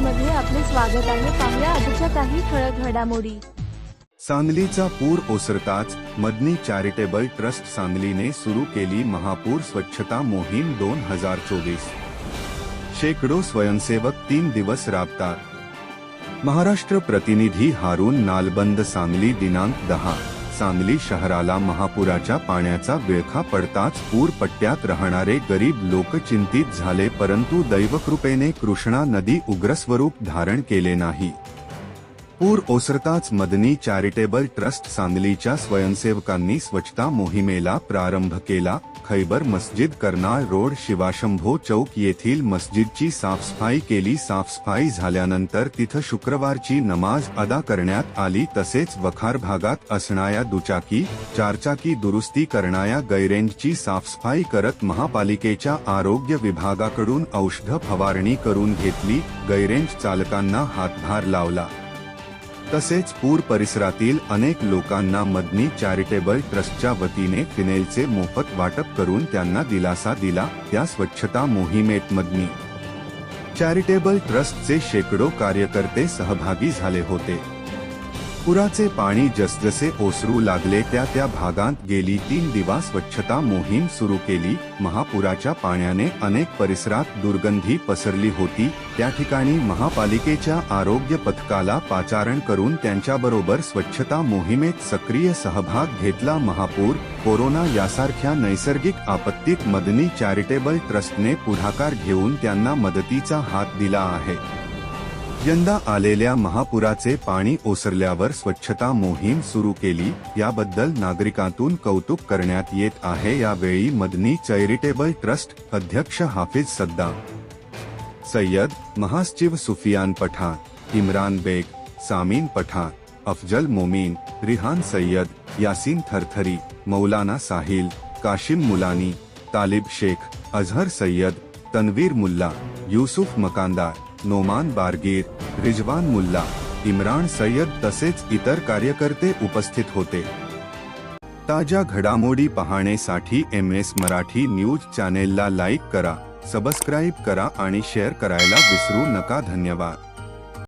स्वागत आहे. पाहुया आजच्या काही ठळक घडामोडी. सांगलीचा पूर ओसरताच मदनी चॅरिटेबल ट्रस्ट सांगलीने सुरू केली महापूर स्वच्छता मोहीम दोन हजार चोवीस. शेकडो स्वयंसेवक तीन दिवस राबतात. महाराष्ट्र प्रतिनिधी हारून नालबंद सांगली दिनांक दहा. सांगली शहराला महापुराच्या पाण्याचा विळखा पडताच पूर पट्ट्यात राहणारे गरीब लोक चिंतित झाले परंतु दैवकृपेने कृष्णा नदी उग्रस्वरूप धारण केले नाही. पूर ओसरताच मदनी चॅरिटेबल ट्रस्ट सांगलीच्या स्वयंसेवकांनी स्वच्छता मोहिमेला प्रारंभ केला. खैबर मस्जिद करनाळ रोड शिवाशंभो चौक येथील मस्जिदची साफसफाई केली. साफसफाई झाल्यानंतर तिथं शुक्रवारची नमाज अदा करण्यात आली. तसेच वखार भागात असणाऱ्या दुचाकी चारचाकी दुरुस्ती करणाऱ्या गैरेंजची साफसफाई करत महापालिकेच्या आरोग्य विभागाकडून औषध फवारणी करून घेतली. गैरेंज चालकांना हातभार लावला. तसेच पूर परिसरातील अनेक लोकांना मदनी चॅरिटेबल ट्रस्टच्या वतीने फिनेलचे मोफत वाटप करून त्यांना दिलासा दिला या स्वच्छता मोहिमेत मदनी चॅरिटेबल ट्रस्टचे शेकडो कार्यकर्ते सहभागी झाले होते. पुराचे पाणी जसजसे ओसरू लागले त्या त्या भागांत गेली तीन दिवस स्वच्छता मोहीम सुरू केली. महापुराच्या पाण्याने अनेक परिसरात दुर्गंधी पसरली होती. त्या ठिकाणी महापालिकेच्या आरोग्य पथकाला पाचारण करून त्यांच्याबरोबर स्वच्छता मोहिमेत सक्रिय सहभाग घेतला. महापूर कोरोना यासारख्या नैसर्गिक आपत्तीत मदनी चॅरिटेबल ट्रस्टने पुढाकार घेऊन त्यांना मदतीचा हात दिला आहे. यंदा आलेल्या महापुराचे पाणी ओसरल्यावर स्वच्छता मोहीम सुरू केली याबद्दल नागरिकांतून कौतुक करण्यात येत आहे. यावेळी मदनी चॅरिटेबल ट्रस्ट अध्यक्ष हाफिज सद्दा सय्यद महासचिव सुफियान पठाण इम्रान बेग सामीन पठाण अफजल मोमीन रिहान सय्यद यासीन थरथरी मौलाना साहिल काशिम मुलानी तालिब शेख अझहर सय्यद तन्वीर मुल्ला युसुफ मकानदार नोमान बारगीर रिजवान मुल्ला इम्रान सय्यद तसेच इतर कार्यकर्ते उपस्थित होते. ताज्या घडामोडी पाहण्यासाठी एम एस मराठी न्यूज चॅनेलला लाईक करा सबस्क्राईब करा आणि शेअर करायला विसरू नका. धन्यवाद.